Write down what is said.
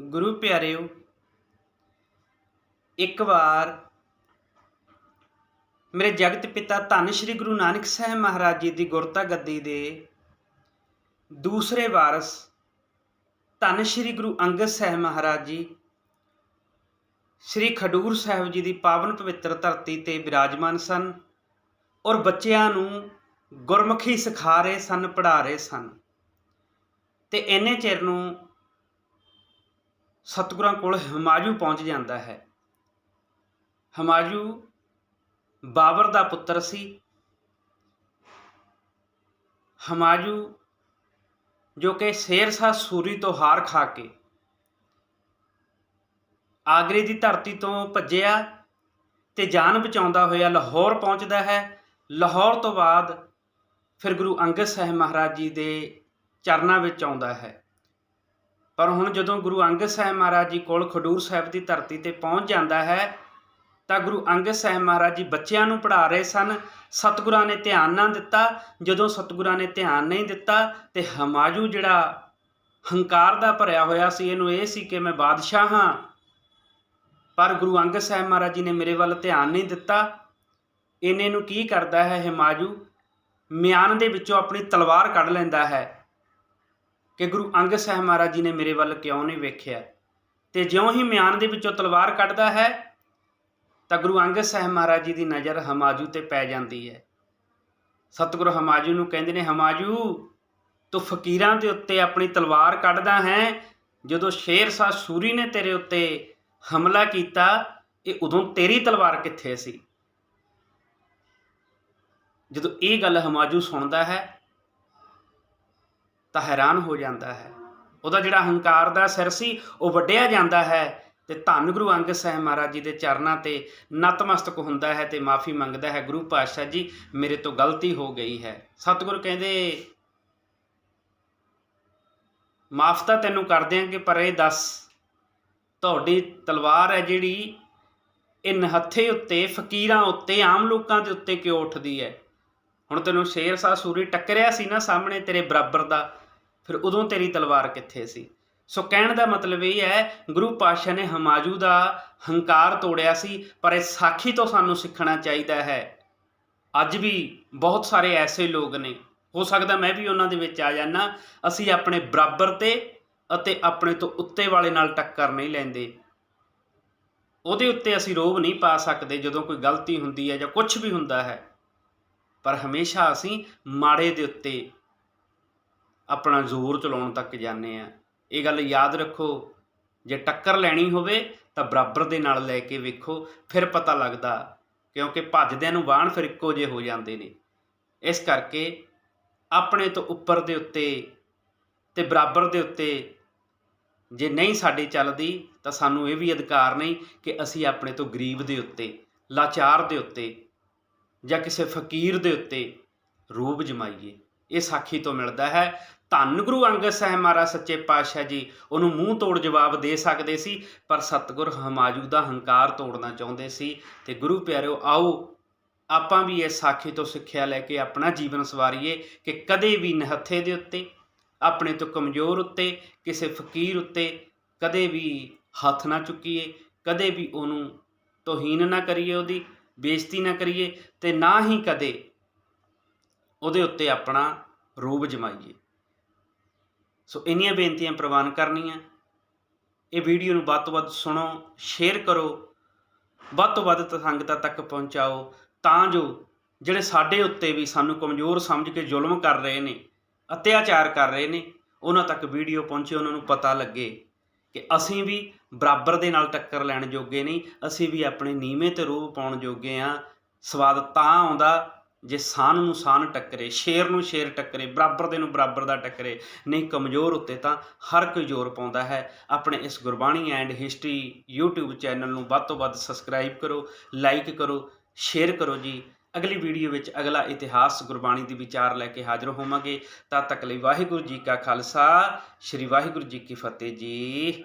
ਗੁਰੂ ਪਿਆਰਿਓ, ਇੱਕ ਵਾਰ ਮੇਰੇ ਜਗਤ ਪਿਤਾ ਧੰਨ ਸ਼੍ਰੀ ਗੁਰੂ ਨਾਨਕ ਸਾਹਿਬ ਮਹਾਰਾਜ ਜੀ ਦੀ ਗੁਰਤਾ ਗੱਦੀ ਦੇ ਦੂਸਰੇ ਵਾਰਸ ਧੰਨ ਸ਼੍ਰੀ ਗੁਰੂ ਅੰਗਦ ਸਾਹਿਬ ਮਹਾਰਾਜ ਜੀ, ਸ਼੍ਰੀ ਖਡੂਰ ਸਾਹਿਬ ਜੀ ਦੀ ਪਾਵਨ ਪਵਿੱਤਰ ਧਰਤੀ ਤੇ ਵਿਰਾਜਮਾਨ ਸਨ ਔਰ ਬੱਚਿਆਂ ਨੂੰ ਗੁਰਮੁਖੀ ਸਿਖਾ ਰਹੇ ਸਨ, ਪੜ੍ਹਾ ਰਹੇ ਸਨ ਤੇ ਇੰਨੇ ਚਿਰ ਨੂੰ ਸਤਿਗੁਰਾਂ ਕੋਲ ਹਮਾਜੂ ਪਹੁੰਚ ਜਾਂਦਾ ਹੈ। ਹਮਾਜੂ ਬਾਬਰ ਦਾ ਪੁੱਤਰ ਸੀ। ਹਮਾਜੂ ਜੋ ਕਿ ਸ਼ੇਰਸ਼ਾਹ ਸੂਰੀ ਤੋਂ ਹਾਰ ਖਾ ਕੇ ਆਗਰੇ ਦੀ ਧਰਤੀ ਤੋਂ ਭੱਜਿਆ ਤੇ ਜਾਨ ਬਚਾਉਂਦਾ ਹੋਇਆ ਲਾਹੌਰ ਪਹੁੰਚਦਾ ਹੈ। ਲਾਹੌਰ ਤੋਂ ਬਾਅਦ ਫਿਰ ਗੁਰੂ ਅੰਗਦ ਸਾਹਿਬ ਮਹਾਰਾਜ ਜੀ ਦੇ ਚਰਨਾਂ ਵਿੱਚ ਆਉਂਦਾ ਹੈ। ਪਰ ਹੁਣ ਜਦੋਂ ਗੁਰੂ ਅੰਗਦ ਸਾਹਿਬ ਮਹਾਰਾਜ ਜੀ ਕੋਲ ਖਡੂਰ ਸਾਹਿਬ ਦੀ ਧਰਤੀ ਤੇ ਪਹੁੰਚ ਜਾਂਦਾ ਹੈ, ਤਾਂ ਗੁਰੂ ਅੰਗਦ ਸਾਹਿਬ ਮਹਾਰਾਜ ਜੀ ਬੱਚਿਆਂ ਨੂੰ ਪੜ੍ਹਾ ਰਹੇ ਸਨ। ਸਤਿਗੁਰਾਂ ਨੇ ਧਿਆਨ ਨਾ ਦਿੱਤਾ। ਜਦੋਂ ਸਤਿਗੁਰਾਂ ਨੇ ਧਿਆਨ ਨਹੀਂ ਦਿੱਤਾ ਤੇ ਹਮਾਜੂ ਜਿਹੜਾ ਹੰਕਾਰ ਦਾ ਭਰਿਆ ਹੋਇਆ ਸੀ, ਇਹਨੂੰ ਇਹ ਸੀ ਕਿ ਮੈਂ ਬਾਦਸ਼ਾਹ ਹਾਂ। ਪਰ ਗੁਰੂ ਅੰਗਦ ਸਾਹਿਬ ਮਹਾਰਾਜ ਜੀ ਨੇ ਮੇਰੇ ਵੱਲ ਧਿਆਨ ਨਹੀਂ ਦਿੱਤਾ। ਇਹਨੇ ਨੂੰ ਕੀ ਕਰਦਾ ਹੈ ਹਿਮਾਜੂ ਮਿਆਨ ਦੇ ਵਿੱਚੋਂ ਆਪਣੀ ਤਲਵਾਰ ਕੱਢ ਲੈਂਦਾ ਹੈ। ਕਿ ਗੁਰੂ ਅੰਗਦ ਸਾਹਿਬ ਮਹਾਰਾਜ ਜੀ ਨੇ ਮੇਰੇ ਵੱਲ ਕਿਉਂ ਨਹੀਂ ਵੇਖਿਆ? ਤੇ ਜਿਉਂ ਹੀ ਮਿਆਨ ਦੇ ਵਿੱਚੋਂ ਤਲਵਾਰ ਕੱਢਦਾ ਹੈ, ਤਾਂ ਗੁਰੂ ਅੰਗਦ ਸਾਹਿਬ ਮਹਾਰਾਜ ਜੀ ਦੀ ਨਜ਼ਰ ਹਮਾਜੂ ਤੇ ਪੈ ਜਾਂਦੀ ਹੈ। ਸਤਿਗੁਰੂ ਹਮਾਜੂ ਨੂੰ ਕਹਿੰਦੇ ਨੇ, ਹਮਾਜੂ, ਤੂੰ ਫਕੀਰਾਂ ਦੇ ਉੱਤੇ ਆਪਣੀ ਤਲਵਾਰ ਕੱਢਦਾ ਹੈ। ਜਦੋਂ ਸ਼ੇਰ ਸ਼ਾਹ ਸੂਰੀ ਨੇ ਤੇਰੇ ਉੱਤੇ ਹਮਲਾ ਕੀਤਾ, ਇਹ ਉਦੋਂ ਤੇਰੀ ਤਲਵਾਰ ਕਿੱਥੇ ਸੀ? ਜਦੋਂ ਇਹ ਗੱਲ ਹਮਾਜੂ ਸੁਣਦਾ ਹੈ ਤਾਂ ਹੈਰਾਨ ਹੋ ਜਾਂਦਾ ਹੈ। ਉਹਦਾ ਜਿਹੜਾ ਹੰਕਾਰ ਦਾ ਸਿਰ ਸੀ, ਉਹ ਵੱਢਿਆ ਜਾਂਦਾ ਹੈ ਤੇ ਧੰਨ ਗੁਰੂ ਅੰਗਦ ਸਾਹਿਬ ਮਹਾਰਾਜ ਜੀ ਦੇ ਚਰਨਾਂ ਤੇ ਨਤਮਸਤਕ ਹੁੰਦਾ ਹੈ ਤੇ ਮਾਫੀ ਮੰਗਦਾ ਹੈ। ਗੁਰੂ ਪਾਤਸ਼ਾਹ ਜੀ, ਮੇਰੇ ਤੋਂ ਗਲਤੀ ਹੋ ਗਈ ਹੈ। ਸਤਿਗੁਰ ਕਹਿੰਦੇ, ਮਾਫ ਤਾਂ ਤੈਨੂੰ ਕਰ ਦਿਆਂਗੇ, ਪਰ ਇਹ ਦੱਸ, ਤੁਹਾਡੀ ਤਲਵਾਰ ਹੈ ਜਿਹੜੀ ਇਹ ਨਹੱਥੇ ਉੱਤੇ, ਫਕੀਰਾਂ ਉੱਤੇ, ਆਮ ਲੋਕਾਂ ਦੇ ਉੱਤੇ ਕਿਉਂ ਉੱਠਦੀ ਹੈ? ਹੁਣ ਤੈਨੂੰ ਸ਼ੇਰ ਸ਼ਾਹ ਸੂਰੀ ਟੱਕਰਿਆ ਸੀ ਨਾ ਸਾਹਮਣੇ ਤੇਰੇ ਬਰਾਬਰ ਦਾ ਫਿਰ ਉਦੋਂ ਤੇਰੀ ਤਲਵਾਰ ਕਿੱਥੇ ਸੀ? ਸੋ ਕਹਿਣ ਦਾ ਮਤਲਬ ਇਹ ਹੈ, ਗੁਰੂ ਪਾਤਸ਼ਾਹ ਨੇ ਹਮਾਜੂ ਦਾ ਹੰਕਾਰ ਤੋੜਿਆ ਸੀ, ਪਰ ਇਹ ਸਾਖੀ ਤੋਂ ਸਾਨੂੰ ਸਿੱਖਣਾ ਚਾਹੀਦਾ ਹੈ। ਅੱਜ ਵੀ ਬਹੁਤ ਸਾਰੇ ਐਸੇ ਲੋਕ ਨੇ। ਹੋ ਸਕਦਾ ਮੈਂ ਵੀ ਉਹਨਾਂ ਦੇ ਵਿੱਚ ਆ ਜਾਣਾ ਅਸੀਂ ਆਪਣੇ ਬਰਾਬਰ ਤੇ ਅਤੇ ਆਪਣੇ ਤੋਂ ਉੱਤੇ ਵਾਲੇ ਨਾਲ ਟੱਕਰ ਨਹੀਂ ਲੈਂਦੇ। ਉਹਦੇ ਉੱਤੇ ਅਸੀਂ ਰੋਬ ਨਹੀਂ ਪਾ ਸਕਦੇ ਜਦੋਂ ਕੋਈ ਗਲਤੀ ਹੁੰਦੀ ਹੈ ਜਾਂ ਕੁਝ ਵੀ ਹੁੰਦਾ ਹੈ। ਪਰ ਹਮੇਸ਼ਾ ਅਸੀਂ ਮਾੜੇ ਦੇ ਉੱਤੇ ਆਪਣਾ ਜ਼ੋਰ ਚਲਾਉਣ ਤੱਕ ਜਾਂਦੇ ਆ। ਇਹ ਗੱਲ ਯਾਦ ਰੱਖੋ, ਜੇ ਟੱਕਰ ਲੈਣੀ ਹੋਵੇ ਤਾਂ ਬਰਾਬਰ ਦੇ ਨਾਲ ਲੈ ਕੇ ਵੇਖੋ, ਫਿਰ ਪਤਾ ਲੱਗਦਾ, ਕਿਉਂਕਿ ਭੱਜਦਿਆਂ ਨੂੰ ਬਾਣ ਫਿਰ ਇੱਕੋ ਜਿਹੇ ਹੋ ਜਾਂਦੇ ਨੇ। ਇਸ ਕਰਕੇ ਆਪਣੇ ਤੋਂ ਉੱਪਰ ਦੇ ਉੱਤੇ ਤੇ ਬਰਾਬਰ ਦੇ ਉੱਤੇ ਜੇ ਨਹੀਂ ਸਾਡੀ ਚੱਲਦੀ, ਤਾਂ ਸਾਨੂੰ ਇਹ ਵੀ ਅਧਿਕਾਰ ਨਹੀਂ ਕਿ ਅਸੀਂ ਆਪਣੇ ਤੋਂ ਗਰੀਬ ਦੇ ਉੱਤੇ, ਲਾਚਾਰ ਦੇ ਉੱਤੇ ਜਾਂ ਕਿਸੇ ਫਕੀਰ ਦੇ ਉੱਤੇ ਰੂਪ ਜਮਾਈਏ। ਇਹ ਸਾਖੀ ਤੋਂ ਮਿਲਦਾ ਹੈ। ਧੰਨ ਗੁਰੂ ਅੰਗਦ ਸਾਹਿਬ ਮਹਾਰਾਜ, ਸੱਚੇ ਪਾਤਸ਼ਾਹ ਜੀ, ਉਹਨੂੰ ਮੂੰਹ ਤੋੜ ਜਵਾਬ ਦੇ ਸਕਦੇ ਸੀ, ਪਰ ਸਤਿਗੁਰ ਹਮਾਜੂ ਦਾ ਹੰਕਾਰ ਤੋੜਨਾ ਚਾਹੁੰਦੇ ਸੀ ਤੇ ਗੁਰੂ ਪਿਆਰਿਓ, ਆਓ ਆਪਾਂ ਵੀ ਇਸ ਸਾਖੀ ਤੋਂ ਸਿੱਖਿਆ ਲੈ ਕੇ ਆਪਣਾ ਜੀਵਨ ਸਵਾਰੀਏ ਕਿ ਕਦੇ ਵੀ ਨਹੱਥੇ ਦੇ ਉੱਤੇ, ਆਪਣੇ ਤੋਂ ਕਮਜ਼ੋਰ ਉੱਤੇ, ਕਿਸੇ ਫਕੀਰ ਉੱਤੇ ਕਦੇ ਵੀ ਹੱਥ ਨਾ ਚੁੱਕੀਏ, ਕਦੇ ਵੀ ਉਹਨੂੰ ਤੋਹੀਨ ਨਾ ਕਰੀਏ ਉਹਦੀ, ਬੇਇੱਜ਼ਤੀ ਨਾ ਕਰੀਏ ਤੇ ਨਾ ਹੀ ਕਦੇ ਉਹਦੇ ਉੱਤੇ ਆਪਣਾ ਰੂਪ ਜਮਾਈਏ। ਸੋ ਇੰਨੀਆਂ ਬੇਨਤੀਆਂ ਪ੍ਰਵਾਨ ਕਰਨੀਆਂ। ਇਹ ਵੀਡੀਓ ਨੂੰ ਵੱਧ ਤੋਂ ਵੱਧ ਸੁਣੋ ਸ਼ੇਅਰ ਕਰੋ, ਵੱਧ ਤੋਂ ਵੱਧ ਸੰਗਤਾਂ ਤੱਕ ਪਹੁੰਚਾਓ, ਤਾਂ ਜੋ ਜਿਹੜੇ ਸਾਡੇ ਉੱਤੇ ਵੀ ਸਾਨੂੰ ਕਮਜ਼ੋਰ ਸਮਝ ਕੇ ਜ਼ੁਲਮ ਕਰ ਰਹੇ ਨੇ, ਅਤਿਆਚਾਰ ਕਰ ਰਹੇ ਨੇ, ਉਹਨਾਂ ਤੱਕ ਵੀਡੀਓ ਪਹੁੰਚੇ, ਉਹਨਾਂ ਨੂੰ ਪਤਾ ਲੱਗੇ ਕਿ ਅਸੀਂ ਵੀ ਬਰਾਬਰ ਦੇ ਨਾਲ ਟੱਕਰ ਲੈਣ ਜੋਗੇ ਨਹੀਂ, ਅਸੀਂ ਵੀ ਆਪਣੇ ਨੀਵੇਂ ਤੇ ਰੂਪ ਪਾਉਣ ਜੋਗੇ ਆ ਸਵਾਦ ਤਾਂ ਆਉਂਦਾ ਜੇ ਸਾਨ ਨੂੰ ਸਾਨ ਟੱਕਰੇ, ਸ਼ੇਰ ਨੂੰ ਸ਼ੇਰ ਟੱਕਰੇ, ਬਰਾਬਰ ਦੇ ਨੂੰ ਬਰਾਬਰ ਦਾ ਟੱਕਰੇ, ਨਹੀਂ ਕਮਜ਼ੋਰ ਉੱਤੇ ਤਾਂ ਹਰ ਕੋਈ ਜ਼ੋਰ ਪਾਉਂਦਾ ਹੈ। ਆਪਣੇ ਇਸ Gurbani and history YouTube channel ਨੂੰ ਵੱਧ ਤੋਂ ਵੱਧ ਸਬਸਕ੍ਰਾਈਬ ਕਰੋ, ਲਾਈਕ ਕਰੋ, ਸ਼ੇਅਰ ਕਰੋ ਜੀ। ਅਗਲੀ ਵੀਡੀਓ ਵਿੱਚ ਅਗਲਾ ਇਤਿਹਾਸ ਗੁਰਬਾਣੀ ਦੀ ਵਿਚਾਰ ਲੈ ਕੇ ਹਾਜ਼ਰ ਹੋਵਾਂਗੇ। ਤਦ ਤੱਕ ਲਈ ਵਾਹਿਗੁਰੂ ਜੀ ਕਾ ਖਾਲਸਾ, ਸ੍ਰੀ ਵਾਹਿਗੁਰੂ ਜੀ ਕੀ ਫਤਿਹ ਜੀ।